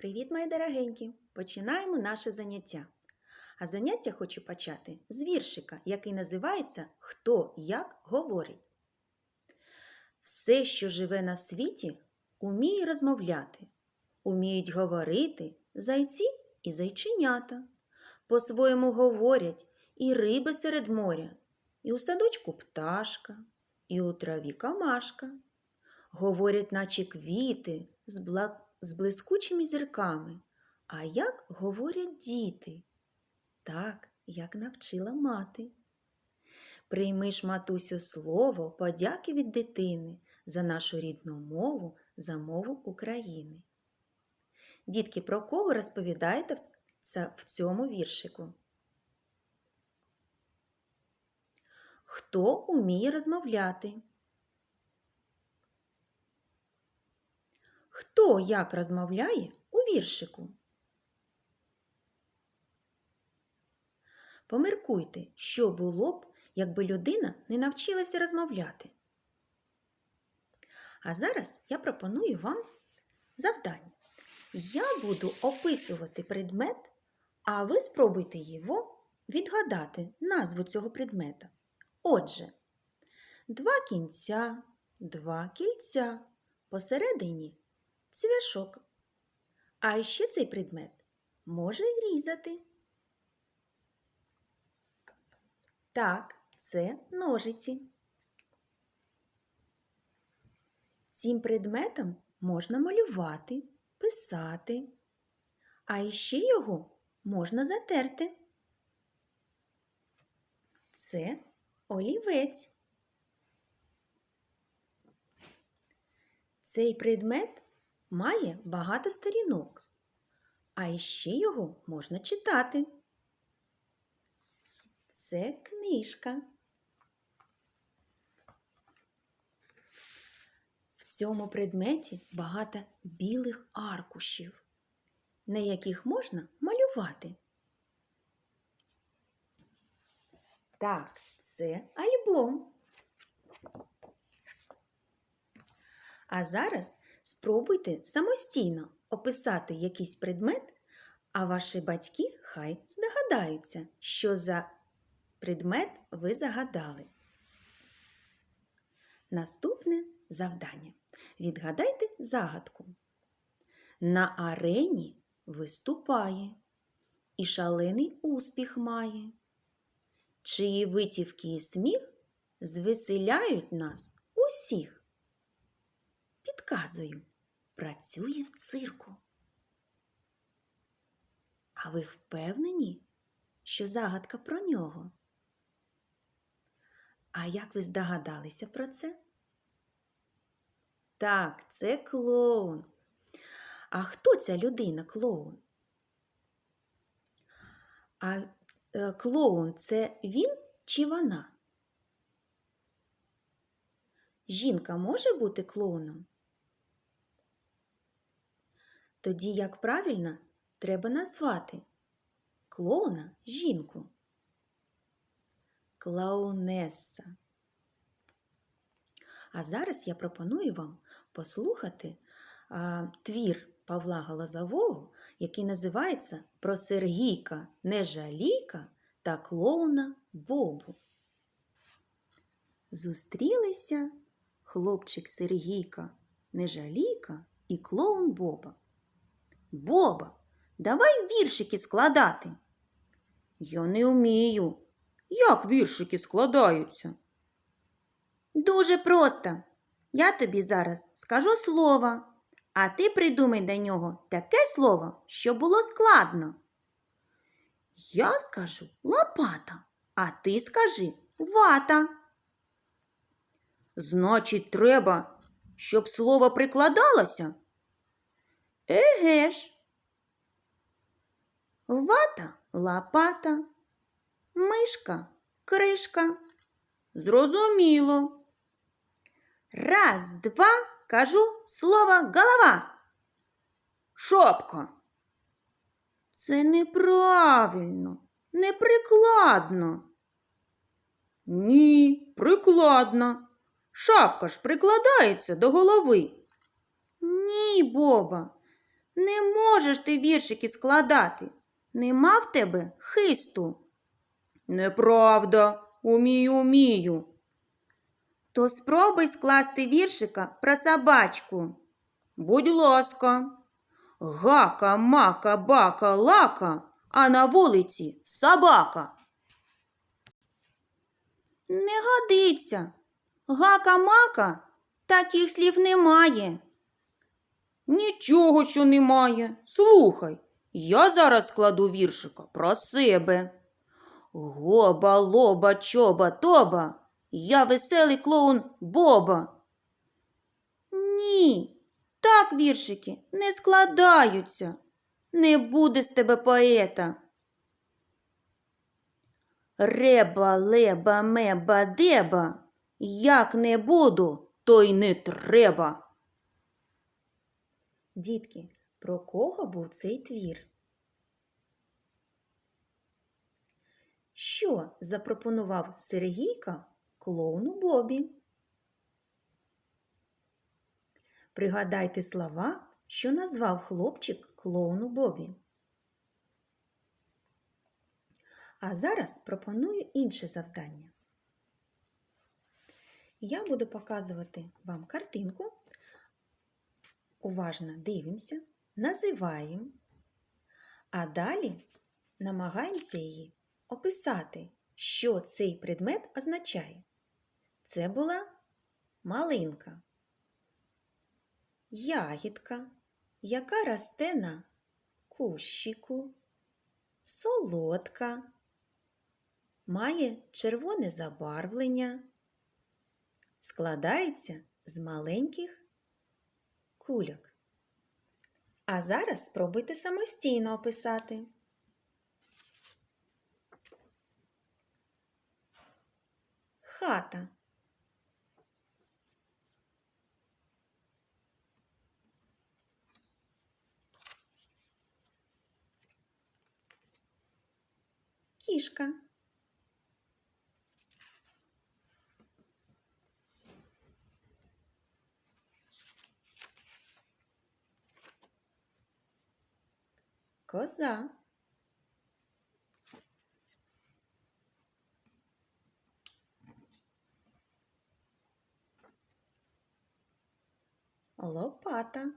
Привіт, мої дорогенькі! Починаємо наше заняття. А заняття хочу почати з віршика, який називається Хто як говорить. Все, що живе на світі, уміє розмовляти, уміють говорити зайці і зайченята. По-своєму говорять і риби серед моря, і у садочку пташка, і у траві камашка. Говорять, наче квіти з, бла... з блискучими зірками. А як говорять діти? Так, як навчила мати. Прийми ж, матусю, слово подяки від дитини за нашу рідну мову, за мову України. Дітки, про кого розповідаєте в цьому віршику? Хто уміє розмовляти? Хто як розмовляє у віршику? Поміркуйте, що було б, якби людина не навчилася розмовляти. А зараз я пропоную вам завдання. Я буду описувати предмет, а ви спробуйте його відгадати назву цього предмета. Отже, два кінця, два кільця, посередині цвяшок. А ще цей предмет може різати. Так, це ножиці. Цим предметом можна малювати, писати, а іще його можна затерти. Це олівець. Цей предмет має багато сторінок, а іще його можна читати. Це книжка. В цьому предметі багато білих аркушів, на яких можна малювати. Так, це альбом. А зараз спробуйте самостійно описати якийсь предмет, а ваші батьки хай здогадаються, що за предмет ви загадали. Наступне завдання. Відгадайте загадку. На арені виступає і шалений успіх має. Чиї витівки і сміх звеселяють нас усіх. Підказую, працює в цирку. А ви впевнені, що загадка про нього? А як ви здогадалися про це? Так, це клоун. А хто ця людина клоун? А е, клоун це він чи вона? Жінка може бути клоуном? Тоді як правильно треба назвати клоуна жінку? Клоунеса. А зараз я пропоную вам послухати а, твір Павла Голозового, який називається Про Сергійка Нежалійка та клоуна Бобу. Зустрілися хлопчик Сергійка Нежалійка і клоун Боба. Боба, давай віршики складати. Я не вмію. Як віршики складаються? Дуже просто. Я тобі зараз скажу слово, а ти придумай до нього таке слово, що було складно. Я скажу лопата, а ти скажи вата. Значить, треба, щоб слово прикладалося? Еге ж. Вата лопата, мишка кришка. Зрозуміло. Раз, два, кажу слово голова. Шопка. Це неправильно, неприкладно. Ні, прикладно. Шапка ж прикладається до голови. Ні, Боба, Не можеш ти віршики складати. Нема в тебе хисту. Неправда, умію, умію. То спробуй скласти віршика про собачку. Будь ласка. Гака, мака, бака, лака, а на вулиці собака. Не годиться. Гака-мака таких слів немає. Нічого, що немає. Слухай, я зараз складу віршика про себе. Гоба, лоба, чоба, тоба, я веселий клоун Боба. Ні, так віршики не складаються. Не буде з тебе поета. Реба, леба, меба, деба. Як не буду, то й не треба. Дітки, про кого був цей твір? Що запропонував Сергійка клоуну Бобі? Пригадайте слова, що назвав хлопчик клоуну Бобі. А зараз пропоную інше завдання. Я буду показувати вам картинку. Уважно дивимося, називаємо, а далі намагаємося її описати, що цей предмет означає. Це була малинка, ягідка, яка росте на кущику, солодка, має червоне забарвлення, складається з маленьких кульок. А зараз спробуйте самостійно описати. Хата. Кішка. Коза. Лопата.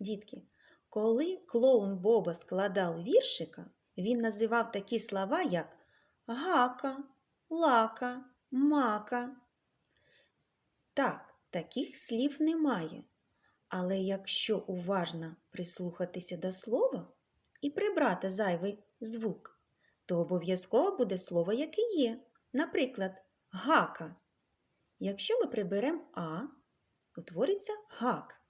Дітки, коли клоун Боба складав віршика, він називав такі слова, як гака, лака, мака. Так, таких слів немає. Але якщо уважно прислухатися до слова і прибрати зайвий звук, то обов'язково буде слово, яке є. Наприклад, гака. Якщо ми приберемо А, утвориться гак.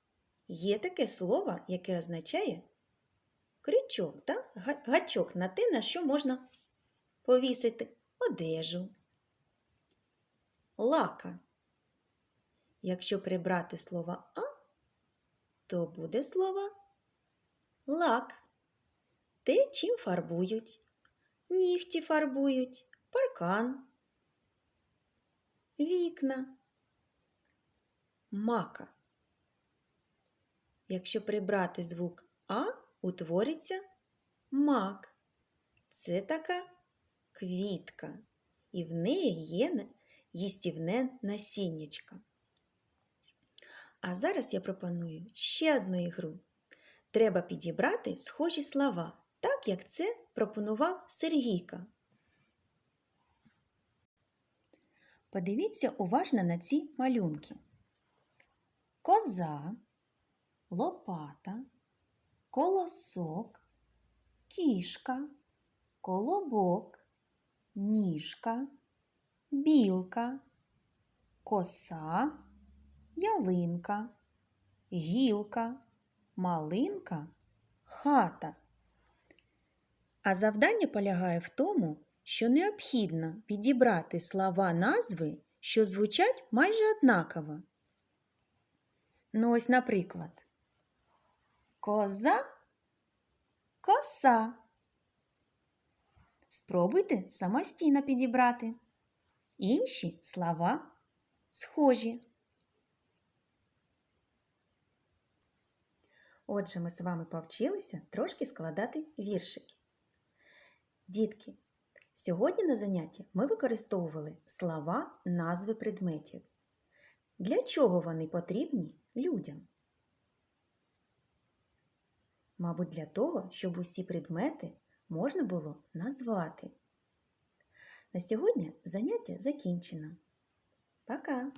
Є таке слово, яке означає крючок? Га- гачок на те, на що можна повісити одежу. Лака. Якщо прибрати слово А, то буде слово лак. Те, чим фарбують. Нігті фарбують, паркан, вікна, мака. Якщо прибрати звук А, утвориться мак. Це така квітка, і в неї є їстівне насіннячко. А зараз я пропоную ще одну ігру. Треба підібрати схожі слова, так як це пропонував Сергійка. Подивіться уважно на ці малюнки. Коза, лопата, колосок, кішка, колобок, ніжка, білка, коса, ялинка, гілка, малинка, хата. А завдання полягає в тому, що необхідно підібрати слова назви, що звучать майже однаково. Ну, ось, наприклад, коза, коса. Спробуйте самостійно підібрати. Інші слова схожі. Отже, ми з вами повчилися трошки складати віршики. Дітки, сьогодні на занятті ми використовували слова, назви предметів. Для чого вони потрібні людям? Мабуть, для того, щоб усі предмети можна було назвати. На сьогодні заняття закінчено. Пока!